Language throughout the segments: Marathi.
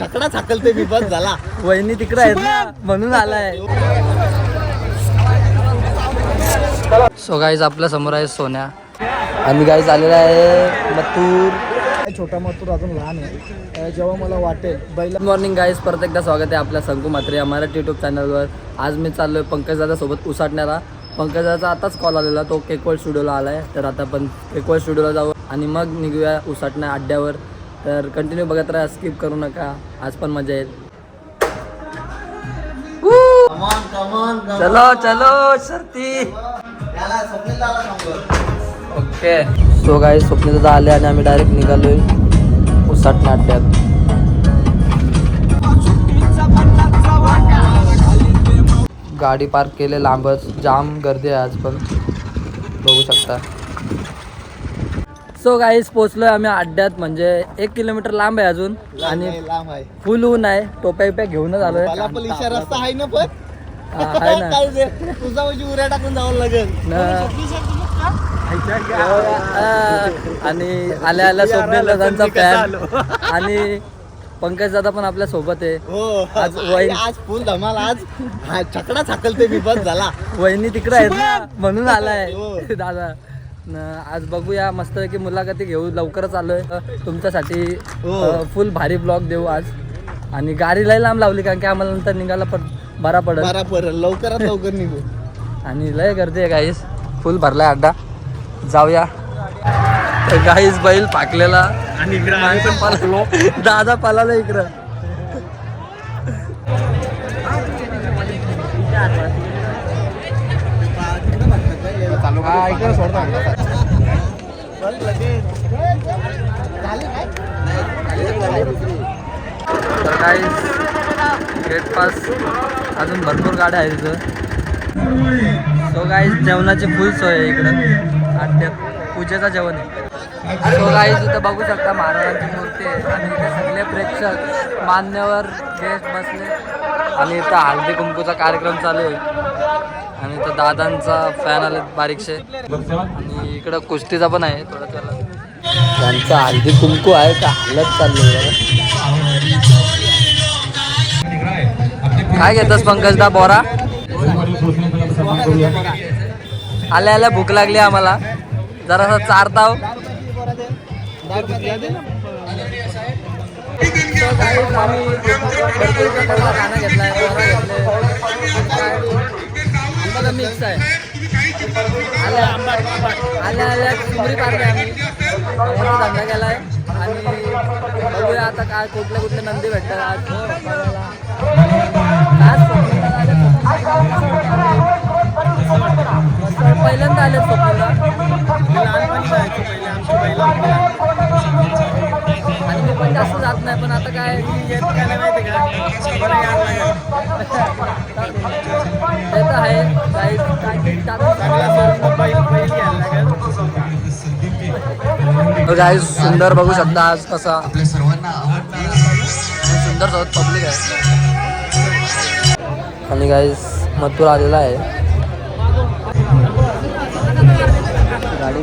छकडा छाकलते मी बस झाला. वहिनी तिकडे आहेत ना म्हणून आलाय. सो गाईज आपल्यासमोर आहे सोन्या. आणि गाईज आलेला आहे मथुर. छोटा मथुर अजून लहान आहे. जेव्हा मला वाटेल बैल मॉर्निंग गाईज परत एकदा स्वागत आहे आपल्या संकू मात्रे मराठी यूट्यूब चॅनलवर आज मी चाललोय पंकज दादा सोबत उसाटण्याला. पंकज दादाचा आताच कॉल आलेला तो केकवळ स्टुडिओला आला आहे तर आता आपण केकवळ स्टुडिओला जाऊ आणि मग निघूया उसाटण्या अड्ड्यावर. तर कंटिन्यू बघत राहा स्किप करू नका. आज पण मजा येईल. चलो चलो शर्ती. ओके सो गाईज स्वप्न दादा आले आणि आम्ही डायरेक्ट निघालोय उसाट नाट्यात. गाडी पार्क केले लांबच. जाम गर्दी आहे आज पण. बघू शकता. सो गाईज पोचलोय आम्ही अड्ड्यात. म्हणजे एक किलोमीटर लांब आहे अजून. आणि आणि लांब आहे. फुल ऊन आहे. टोप्या बिप्या घेऊनच आलोय. मला पण इशा रस्ता आहे ना पण. हा, आहे ना. काय ते, तुझा म्हणजे उऱ्या टाकून जावं लागेल. न- आ, आणि आल्या आल्या स्वप्नील दादांचा फॅन आणि पंकज दादा पण आपल्यासोबत आहे. हो. आज वैन- आज फुल धमाल. आज हा, छकडा छाकलते मी. बस झाला. वहिनी तिकडे आहेत ना. म्हणून आलाय. हो. दादा. आज बघूया मस्त की मुलाखती घेऊ. लवकरच आलोय. तुमच्यासाठी हो. फुल भारी ब्लॉग देऊ आज. आणि गाडी लय लांब लावली कारण की आम्हाला नंतर निघायला पण बरा पडत बरा परत लवकरात लवकर निघू. आणि लय गर्दी आहे गाईस फुल भरलाय अड्डा. जाऊया. गाईस बैल पाकलेला. पाला- दादा पालाला इकडं. हा, इकडे सोडता. तर गेट पास अजून भरपूर गाड्या आहेत इथं. सो गाईस जेवणाची फुल सोय आहे इकडं. अड्ड्यात पूजेचं जेवण आहे. सो गाईस इथं बघू शकता महाराजांची मूर्ती आहे. आणि इथे सगळे प्रेक्षक मान्यवर गेस्ट बसले. आणि इथं हळदी कुंकूचा कार्यक्रम चालू आहे. आणि इथं दादांचा फॅन आले बारीकशे. आणि इकडं कुस्तीचा पण आहे थोडा त्याला. त्यांचा हल्दी कुंकू आहे का हालत चालली काय घेतस पंकजदा बोरा? आल्या आल्या भूक लागली आम्हाला. जरासा चारताव. मिक्स आहे आल्या आल्या आल्या चिमरी पाडले आम्ही. धंदा केला आहे आणि बघूया आता काय कुठल्या कुठल्या नंदी भेटतात आज. पहिल्यांदा आले स्वप्नीलला आणि मी पण जास्त जात नाही पण आता काय येत काय नाही माहिती का? ते तर आहे. गाईज सुंदर बघू शकता आज कसा. आपल्या सर्वांना सुंदर सोबत पब्लिक आहे. आणि गाईज मथुर आलेला आहे. गाडी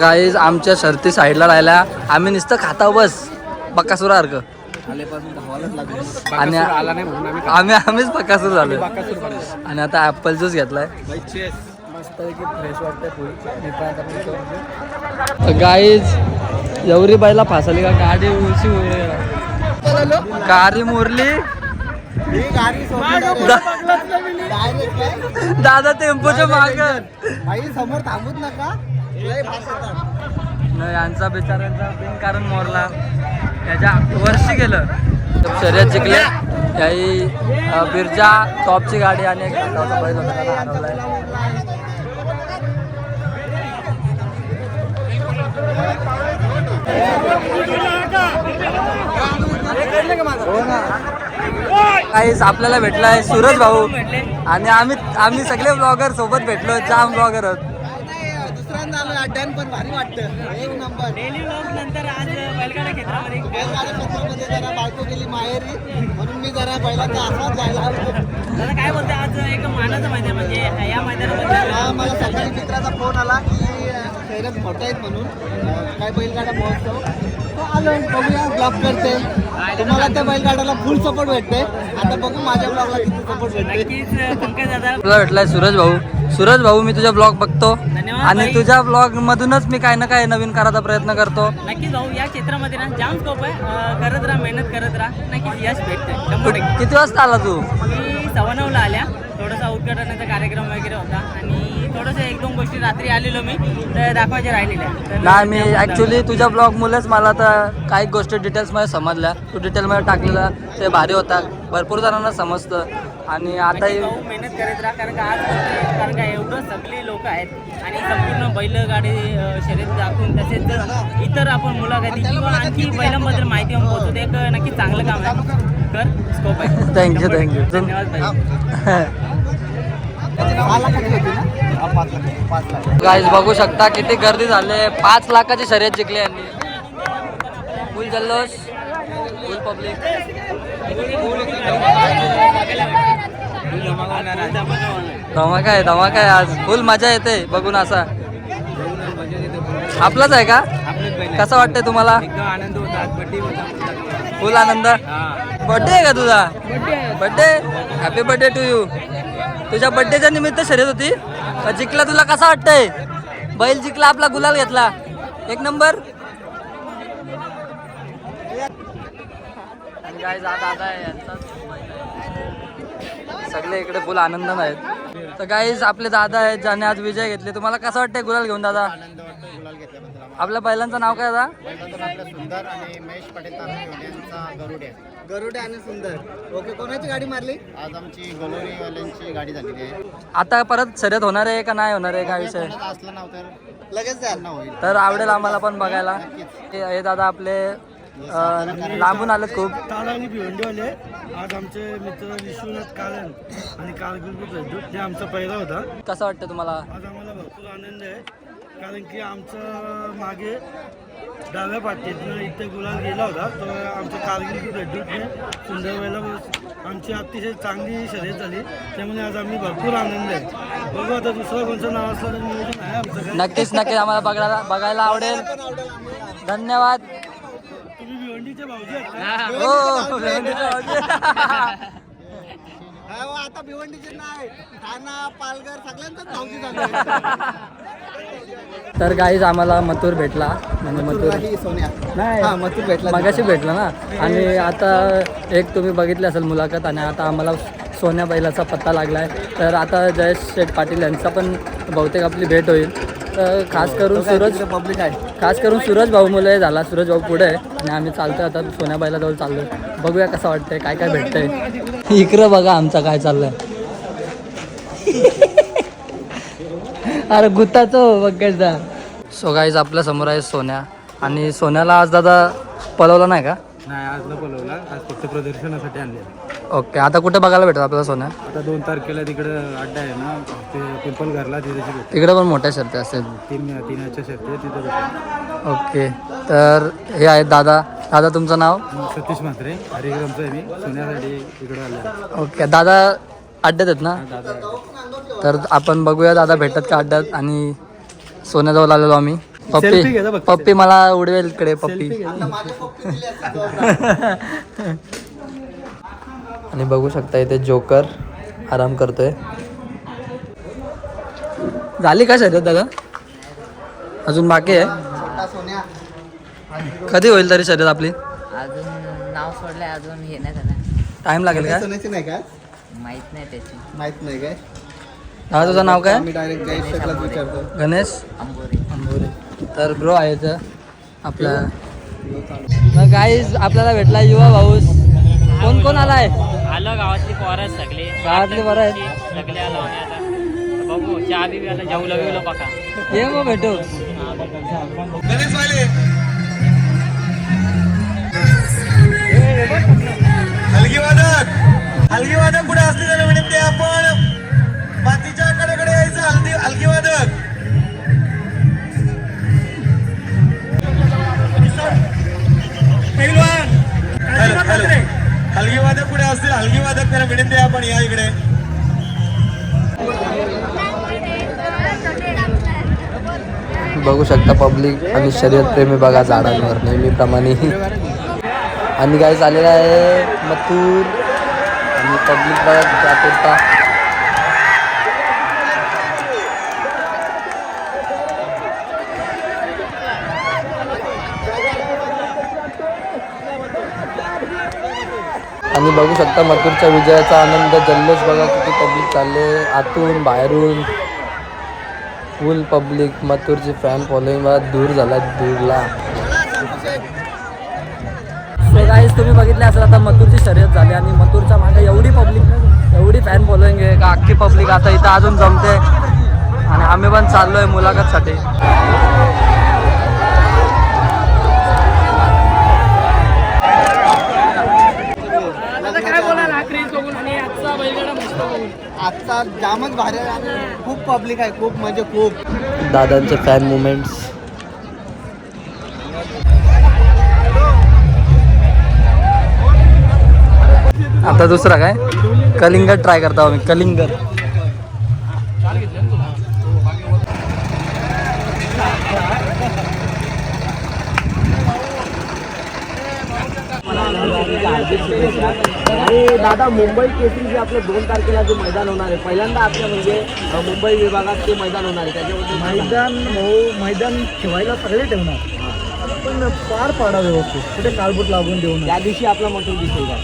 गाईज आमच्या शर्ती साईडला राहिल्या. आम्ही नुसतं खाता बस. बक्कासुरासारखं आणि आम्ही आम्हीच बक्कासूर झालो आणि आता ऍपल ज्यूस घेतलाय. मस्त फ्रेश वाटतंय गाईज एवढी बाईला फासली का? गाडी उशी गाडी मोरली? दादा टेम्पोच्या माग. समोर थांबूच नका. यांचा बिचाऱ्यांचा बिनकारण मोरला. त्याच्या वर्षी गेलं. शर्यत जिंकले. याही अ, बिरजा टॉपची गाडी आणि एक बैल होता त्याला हरवलाय. काहीच आपल्याला भेटला आहे सूरज भाऊ. आणि आम्ही आम्ही सगळे ब्लॉगर सोबत भेटलो जाम ब्लॉगर आहोत. पण भारी वाटतं. एक नंबर. डेली व्लॉग नंतर आज बैलगाडा क्षेत्रामध्ये. बैलगाड्या क्षेत्रामध्ये जरा बायको गेली माहेरी म्हणून मी जरा पहिल्यांदा असाच जायला दादा काय बोलते आज एक मानाचं मैदान म्हणजे या मैदानामध्ये हा, मला सकाळी मित्राचा फोन आला की शहरात मोठा आहेत म्हणून काय बैलगाडा महोत्सव. तो आलो बघूया ब्लॉग करते. तुम्हाला त्या बैलगाड्याला फुल सपोर्ट भेटते. आता बघू माझ्या ब्लॉगला किती सपोर्ट भेटते. नक्कीच पंकज दादा. तुला भेटलाय सूरज भाऊ. सूरज भाऊ मी तुझा ब्लॉग बघतो. आणि. तुझ्या ब्लॉग मधूनच मी काय ना काय नवीन करायचा प्रयत्न करतो. नक्कीच भाऊ या क्षेत्रामध्ये ना जाम स्कोप आहे. करत राहा मेहनत करत राहा. नक्कीच यश भेटते. किती वाजता आला तू? मी सव्वा नऊला आल्या. थोडासा उद्घाटनाचा कार्यक्रम वगैरे होता. आणि थोडंसं एक दोन गोष्टी रात्री आलेलो मी तर दाखवायच्या राहिलेल्या तर नाही मी ऍक्च्युली तुझ्या ब्लॉग मुलेच मला तर काही गोष्टी डिटेल्समध्ये समजल्या. तू डिटेलमध्ये टाकलेलं ते भारी होता. भरपूर जणांना समजतं. आणि आताही भाऊ मेहनत करत राहा कारण का आज कारण का एवढं सगळे लोक आहेत आणि संपूर्ण बैलगाडी अं, शर्यत दाखवून तसेच जर इतर आपण मुलाखती किंवा आणखी बैलांबद्दल माहिती आपण पोहोचतो ते एक नक्की चांगलं काम आहे. कर स्कोप आहे. थँक्यू थँक्यू धन्यवाद भाई. गाईज बघू शकता किती गर्दी झाली पाच लाखाची शर्यत जिंकली यांनी. फुल जल्लोष. फुल पब्लिक धमाका आहे धमाका आहे आज. फुल मजा येते बघून असा. आपलाच आहे का? कसं वाटतंय तुम्हाला? फुल आनंद. बर्थडे आहे का तुझा? Birthday happy birthday to you तुझ्या बर्थडेच्या निमित्त शर्यत होती. जिंकला तुला कसा वाटतंय? बैल जिंकला आपला गुलाल घेतला. एक नंबर. सगळे इकडे फुल आनंद आहेत. तर काहीच आपले दादा आहेत ज्याने आज विजय घेतले. तुम्हाला कसं वाटतंय गुलाल घेऊन दादा आनंद वाटतो गुलाल घेतल्याबद्दल आपल्या बैलांचं नाव काय आपलं सुंदर आणि महेश पटेल यांचा गरुडे. गरुडे आणि सुंदर. ओके कोणाची गाडी मारली? आज आमची गलोरीवाल्यांची गाडी झालेली आहे. आता परत शर्यत होणार आहे का नाही होणार आहे? काय विषय? असलं नाव तर लगेच जायला होईल. तर आवडेल आम्हाला पण बघायला. हे हे दादा आपले लांबून आलेत खूप. ताल आणि भिवंडीवाले आज आमचे मित्र विश्वनाथ कालन आणि कारगिल ते आमचा पहिला होता. कसं वाटतं तुम्हाला? आज आम्हाला भरपूर आनंद आहे. कारण की आमचं मागे डाव्या पाठीतनं इथे गुलाल गेला होता तो आमच्या कारगिल भेटूने सुंदर वेळेला आमची अतिशय चांगली शर्यत झाली. त्यामुळे आज आम्ही भरपूर आनंद आहे. बघू आता दुसरं कोणतं नाव असलं तर नियोजन आहे आमचं नक्कीच नक्कीच. आम्हाला बघायला बघायला आवडेल. धन्यवाद. तुम्ही भिवंडीचे भाऊजी आहेत का? हो भिवंडीचं भाऊजी. हा, व आता भिवंडीचे नाही. ठाणा पालघर सगळ्यांचाच भावजी झाले. तर काहीच आम्हाला मथुर भेटला. म्हणजे मथुर सोन्या. नाही. हा मथुर भेटला मगाशी भेटला ना. आणि आता एक तुम्ही बघितली असेल मुलाखत आणि आता आम्हाला सोन्या बैलाचा पत्ता लागलाय. तर आता जयेश शेठ पाटील यांचा पण बहुतेक आपली भेट होईल. तर खास करून सूरज पब्लिक आहे. खास करून सूरज भाऊ मुले झाला. सूरज भाऊ पुढे आहे. आणि आम्ही चालतोय आता सोन्या बैलाजवळ चाललोय. बघूया कसं वाटतंय काय काय भेटतंय. इकडं बघा आमचा काय चाललंय. अरे गुत्ताचं बघायचा सो गाईज आपल्यासमोर आहे सोन्या. आणि सोन्याला आज दादा पळवला नाही का? नाही आज न बोलवला आज फक्त प्रदर्शनासाठी आणले ओके आता कुठे बघायला भेटत आपल्याला सोन्या? आता दोन तारखेला तिकडं अड्डा आहे ना ते पिंपल घरला तिथे तिकडे पण मोठ्या शर्ती असेल. तीन तीनाच्या शर्ती आहे तिथे भेट ओके तर हे आहेत दादा. दादा तुमचं नाव? सतीश म्हात्रे. हरिग्रामचं आहे मी. सोन्यासाठी इकडं आलो ओके दादा अड्ड्यात आहेत ना? दादा तर आपण बघूया दादा भेटत का अड्ड्यात आणि सोन्याजवळ आलेलो आम्ही. पप्पी. पप्पी मला उडवेल इकडे पप्पी. आणि बघू शकता इथे जोकर आराम करतोय. झाली का शर्यत दादा? अजून बाकी आहे? कधी होईल तरी शर्यत आपली? अजून नाव सोडलंय अजून हे नाही झालं. टाइम लागेल का सोन्याची नाही का? माहीत नाही त्याची. माहीत नाही काय? दादा तुझं नाव काय? मी डायरेक्ट जयेश शेखलाच विचारतो. गणेश? तर ब्रो आहे इथं आपला. मग काहीच आपल्याला भेटला युवा भाऊस. आलाय? आलं गावातली पोरं सगळे. गावातली पोरं आहेत? सगळे आलो आम्ही आता. तर बघू चहा बी आला जेवलं बिवलं बघा ये मग भेटू. गणेश वाले हलगी वादक. हलगी वादक कुठे असले विनंती आहे आपण? बघू शकता पब्लिक आणि शर्यत प्रेमी बघा झाडांवर नेहमीप्रमाणे. आणि काय झालेलं आहे मथूर. आणि पब्लिक बघा किती आणि बघू शकता मथुरच्या विजयाचा आनंद जल्लोष बघा किती पब्लिक चालले आतून बाहेरून. फुल पब्लिक मथुरची फॅन फॉलोईंग मला दूर झाला दूरला. सो गाईज तुम्ही बघितले असेल आता मथुरची शर्यत झाली आणि मथुरच्या मागे एवढी पब्लिक एवढी फॅन फॉलोईंग आहे का? अख्खी पब्लिक आता इथं अजून जमते. आणि आम्ही पण चाललो आहे मुलाखतसाठी. आजचा जामच भारी आहे. खूप पब्लिक आहे. खूप म्हणजे खूप. दादांचे फॅन मुमेंट्स आता दुसरा काय? कलिंगड ट्राय करतो आम्ही. कलिंगड. आणि दादा मुंबई केसरी जे आपलं दोन तारखेला जे मैदान होणार आहे पहिल्यांदा आपल्या म्हणजे मुंबई विभागात ते मैदान होणार आहे त्याच्याबद्दल मैदान हो मैदान ठेवायला सगळे ठेवणार. पण पार पाडा व्यवस्थित कुठे काळबूट लागून देऊ नये. त्या दिवशी आपला मथुर दिसेल का?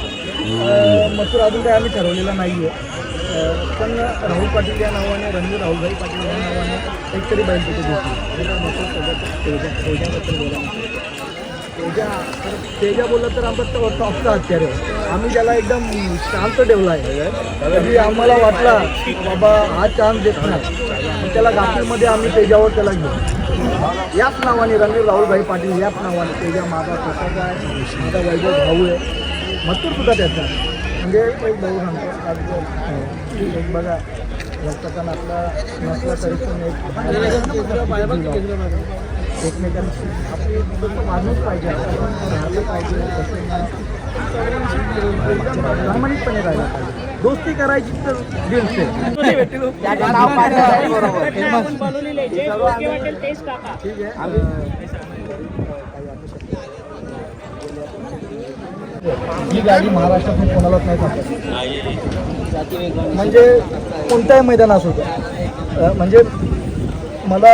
मथुर अजून काही आम्ही ठरवलेला नाही आहे पण राहुल पाटील या नावाने रणवीर राहुलभाई पाटील या नावाने एक तरी बैल तिथे दिसतील मथुर सोबत तेजा तेजाबद्दल बोला तेजा तर तेजा बोललं तर आमचा टॉ- टॉपचा हत्यार आहे. आम्ही त्याला एकदम शांत ठेवला आहे. तरी आम्हाला वाटला बाबा हा चान्स देत नाही. त्याला गाफीमध्ये आम्ही तेजावर त्याला घेऊ. याच नावाने रणवीर राहुलभाई पाटील याच नावाने तेजा माझा स्वतःचा आहे. माझा वैभव भाऊ आहे. मथुर सुद्धा त्याचा म्हणजे एक भाऊ सांगतो. आज एक बघा रक्ताचा आपला नसला तरी पण एक एकमेकांशी माणूस पाहिजे राहिलं पाहिजे प्रामाणिकपणे पाहिजे दोस्ती करायची तर ठीक आहे ही गाडी महाराष्ट्रातून कोणालाच नाही सांगत म्हणजे कोणत्याही मैदान असू द्या म्हणजे मला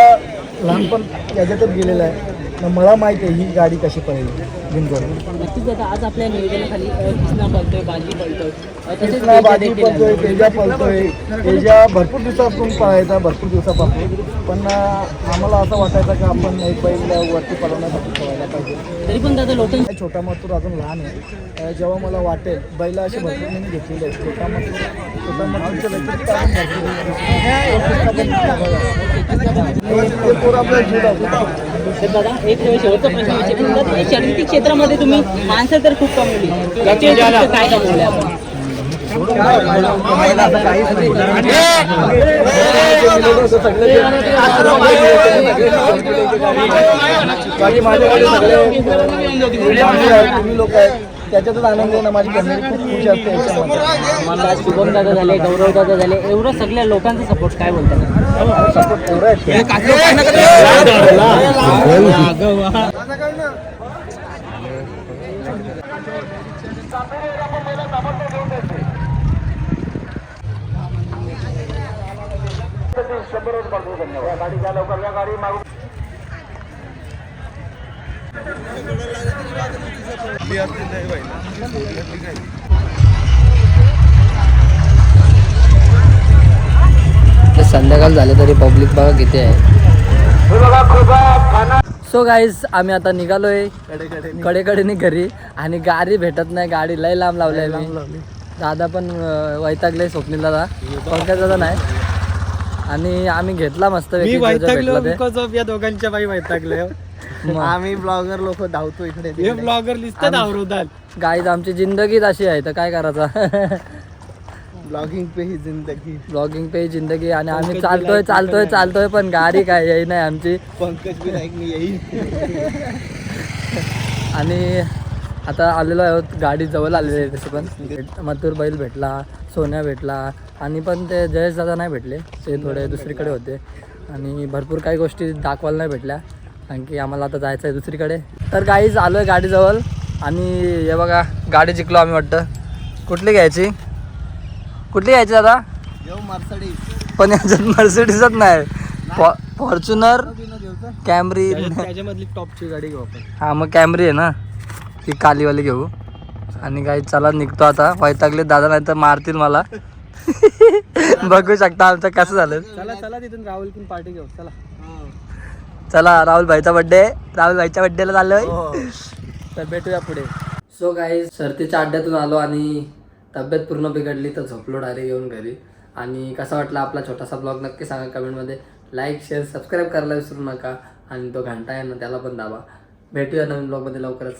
लहानपण याच्यातच गेलेलं आहे. मग मला माहिती आहे ही गाडी कशी पडेल बिनजोड नक्कीच आता आज आपल्या नियोजनाखाली अ, कृष्णा पळतोय बाजी पळतोय अ, तसेच कृष्णा तेजा बाजी देखील पळतोय आहे. तेजा पळतोय तेजा भरपूर दिवसापासून पळायचा भरपूर दिवसापासून पण अ, आम्हाला असं वाटायचं की आपण एक बैल वरती पळवण्यासाठी ठेवायला पाहिजे तरी पण दादा लोकांची काय छोटा मथुर अजून लहान आहे अ, जेव्हा मला वाटेल बैला अशी भरपूर मी घेतलेली आहे छोटा मथुर छोटा मथुरच्या व्यतिरिक्त अजून भरपूर आहे. ते पोरं आपल्याला जीव लावतात. तर दादा एक शेवटचा प्रश्न तुम्ही शर्यती क्षेत्रामध्ये तुम्ही माणसं तर खूप कमवली याच्या व्यतिरिक्त काय कमवले आपण. बाकी माझ्याकडे सगळे तुम्ही लोक आहेत. त्याच्यातच आनंद आहे ना माझी फॅमिली खूप खुश असते याच्यामध्ये. मला आज शुभम दादा झाले गौरव दादा झाले एवढं सगळ्या लोकांचा सपोर्ट काय बोलतात? सपोर्ट एवढा आहे ते संध्याकाळ झाले तरी पब्लिक बघा किती आहे. सो गाईज आम्ही आता निघालोय कडेकडेने घरी आणि गाडी भेटत नाही गाडी लय लांब लावली आम्ही दादा पण वैतागले स्वप्नील दादा पंकज दादा नाही. आणि आम्ही घेतला मस्त मी या दोघांच्या बाई वैतागले मग. आम्ही ब्लॉगर लोक धावतो इकडे हे. ब्लॉगर लिस्टच आवरवतात गाईज आमची जिंदगीच अशी आहे तर काय करायचं? ब्लॉगिंग पे ही जिंदगी. ब्लॉगिंग पे जिंदगी आणि आम्ही चालतोय चालतोय चालतोय पण गाडी काय येई नाही आमची. पंकज मी येईल आणि आता आलेलो आहोत गाडी जवळ आलेली आहे तसं पण. मथुर बैल भेटला सोन्या भेटला आणि पण ते जयेश दादा नाही भेटले ते थोडे दुसरीकडे होते. आणि भरपूर काही गोष्टी दाखवायला नाही भेटल्या. कारण की आम्हाला आता जायचं आहे दुसरीकडे. तर गाईज आलो आहे गाडीजवळ. आणि हे बघा गाडी जिंकलो आम्ही वाटतं. कुठली घ्यायची? कुठली घ्यायची दादा? मर्सडीज. पण याच्यात मर्सिडीजच नाही. फॉ फॉर्च्युनर कॅमरी त्याच्यामधली टॉपची गाडी घेऊ आपण. हा मग कॅमरी आहे ना? ती कालीवाली घेऊ. आणि काही चला निघतो आता. वैतागले दादा नाही तर मारतील मला. बघू शकता आमचं कसं झालं. चला चला तिथून राहुल पण पार्टी घेऊ. चला. चला राहुल भाईचा बड्डे राहुल भाईच्या बड्डेला चाललोय. हो. तर भेटूया पुढे. सो काही सर्तीच्या अड्ड्यातून आलो आणि तब्येत पूर्ण बिघडली तर झोपलो डायरेक्ट येऊन घरी. आणि कसा वाटला आपला छोटासा ब्लॉग नक्की सांगा कमेंटमध्ये लाईक शेअर सबस्क्राईब करायला विसरू नका. आणि तो घंटा आहे ना त्याला पण दाबा. भेटूया नवीन ब्लॉगमध्ये लवकरच.